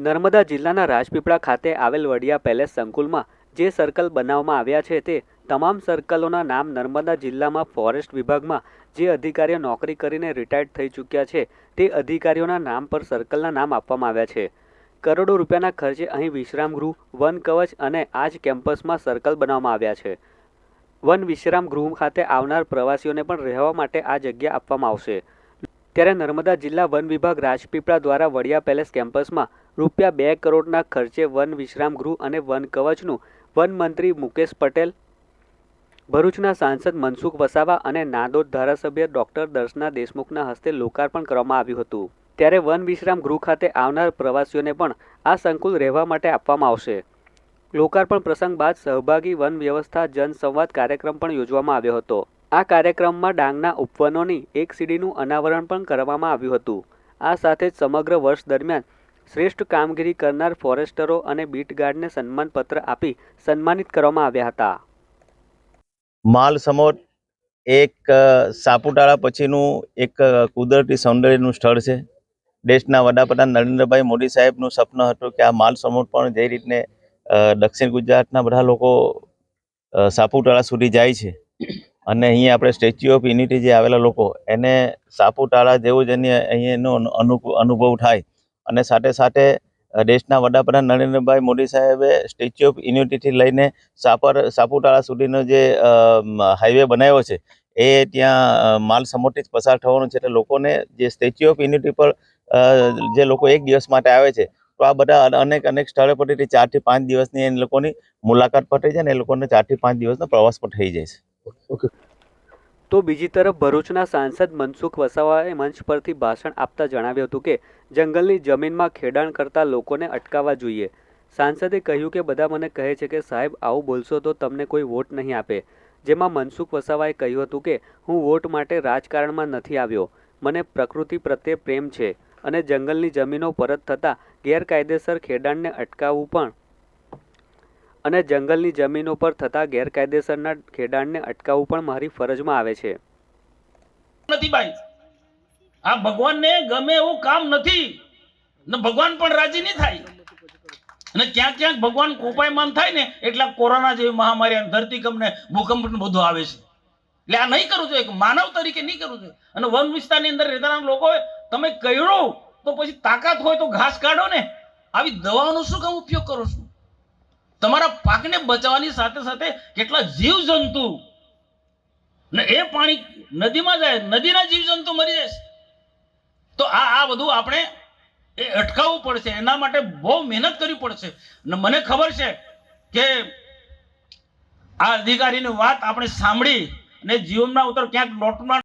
નર્મદા જિલ્લાના રાજપીપળા ખાતે આવેલ વડિયા પેલેસ સંકુલમાં જે સર્કલ બનાવવામાં આવ્યા છે તે તમામ સર્કલોના નામ નર્મદા જિલ્લામાં ફોરેસ્ટ વિભાગમાં જે અધિકારીઓ નોકરી કરીને રિટાયર્ડ થઈ ચૂક્યા છે તે અધિકારીઓના નામ પર સર્કલના નામ આપવામાં આવ્યા છે. કરોડો રૂપિયાના ખર્ચે અહીં વિશ્રામ ગૃહ વન કવચ અને આ જ કેમ્પસમાં સર્કલ બનાવવામાં આવ્યા છે. વન વિશ્રામ ગૃહ ખાતે આવનાર પ્રવાસીઓને પણ રહેવા માટે આ જગ્યા આપવામાં આવશે. ત્યારે નર્મદા જિલ્લા વન વિભાગ રાજપીપળા દ્વારા વડિયા પેલેસ કેમ્પસમાં રૂપિયા બે કરોડના ખર્ચે વન વિશ્રામ ગૃહ અને વન કવચનું વન મંત્રી મુકેશ પટેલ, ભરૂચના સાંસદ મનસુખ વસાવા અને નાદોદ ધારાસભ્ય ડોક્ટર દર્શના દેશમુખના હસ્તે લોકાર્પણ કરવામાં આવ્યું હતું. ત્યારે વન વિશ્રામ ગૃહ ખાતે આવનાર પ્રવાસીઓને પણ આ સંકુલ રહેવા માટે આપવામાં આવશે. લોકાર્પણ પ્રસંગ બાદ સહભાગી વન વ્યવસ્થા જનસંવાદ કાર્યક્રમ પણ યોજવામાં આવ્યો હતો. આ કાર્યક્રમમાં ડાંગના ઉપવનોની એક સીડીનું અનાવરણ પણ કરવામાં આવ્યું હતું. આ સાથે જ સમગ્ર વર્ષ દરમિયાન શ્રેષ્ઠ કામગીરી કરનાર ફોરેસ્ટરો અને બીટ ગાર્ડને સન્માનપત્ર આપી સન્માનિત કરવામાં આવ્યા હતા. માલ સમોટ એક સાપુતારા પછીનું એક કુદરતી સૌંદર્યનું સ્થળ છે. દેશના વડાપ્રધાન નરેન્દ્રભાઈ મોદી સાહેબનું સપનું હતું કે આ માલ સમોટ પણ જે રીતને દક્ષિણ ગુજરાતના બધા લોકો સાપુતારા સુધી જાય છે. અને અહીંયા આપણે સ્ટેચ્યુ ઓફ યુનિટી જે આવેલા લોકો, એને સાપુતારા જેવું જ એની અહીંયાનો અનુ, અનુભવ થાય. અને સાથે સાથે દેશના વડાપ્રધાન નરેન્દ્રભાઈ મોદી સાહેબે સ્ટેચ્યુ ઓફ યુનિટીથી લઈને સાપર, સાપુતારા સુધીનો જે હાઈવે બનાવ્યો છે, એ ત્યાં માલ સમોરથી જ પસાર થવાનું છે. એટલે લોકોને જે સ્ટેચ્યુ ઓફ યુનિટી પર જે લોકો એક દિવસ માટે આવે છે, તો આ બધા અનેક અનેક સ્થળો પરથી ચારથી પાંચ દિવસની એ લોકોની મુલાકાત પર થઈ જાય ને એ લોકોને ચારથી પાંચ દિવસનો પ્રવાસ પણ થઈ જાય છે. તો બીજી તરફ ભરૂચના સાંસદ મનસુખ વસાવાએ મંચ પરથી ભાષણ આપતા જણાવ્યું હતું કે, જંગલની જમીનમાં ખેડાણ કરતા લોકોને અટકાવવા જોઈએ. સાંસદે કહ્યું કે, બધા મને કહે છે કે, સાહેબ, આવું બોલશો તો તમને કોઈ વોટ નહીં આપે. જેમાં મનસુખ વસાવાએ કહ્યું હતું કે, હું વોટ માટે રાજકારણમાં નથી આવ્યો. મને પ્રકૃતિ પ્રત્યે પ્રેમ છે અને જંગલની જમીનો પરત થતાં ગેરકાયદેસર ખેડાણને અટકાવવું પણ અને જંગલની જમીનો પર થતા ગેરકાયદેસરના ખેડાણને અટકાવવું પણ મારી ફરજમાં આવે છે. નથી ભાઈ આ ભગવાનને ગમે એવું કામ નથી. ને ભગવાન પણ રાજી નહીં થાય. અને ક્યાંક ક્યાંક ભગવાન કોપાયમાન થાય ને, એટલા કોરોના જેવી મહામારી અને ધરતીકંપ ને ભૂકંપ બધું આવે છે. એટલે આ નહીં કરવું જોઈએ માનવ તરીકે નહીં કરવું જોઈએ. અને વન વિસ્તારની અંદર રહેતા લોકો તમે કર્યું તો પછી તાકાત હોય તો ઘાસ કાઢો ને. આવી દવાઓનો શું કામ ઉપયોગ કરો છો? તમારા પાકને બચાવવાની સાથે સાથે કેટલા જીવ જંતુ ને એ પાણી નદીમાં જાય, નદીના જીવજંતુ મરી છે. તો આ આ બધું આપણે એ અટકાવવું પડશે, એના માટે બહુ મહેનત કરવી પડશે ને મને ખબર છે કે આ અધિકારીની વાત આપણે સાંભળી અને જીવનમાં ઉતર ક્યાંક નોટમાં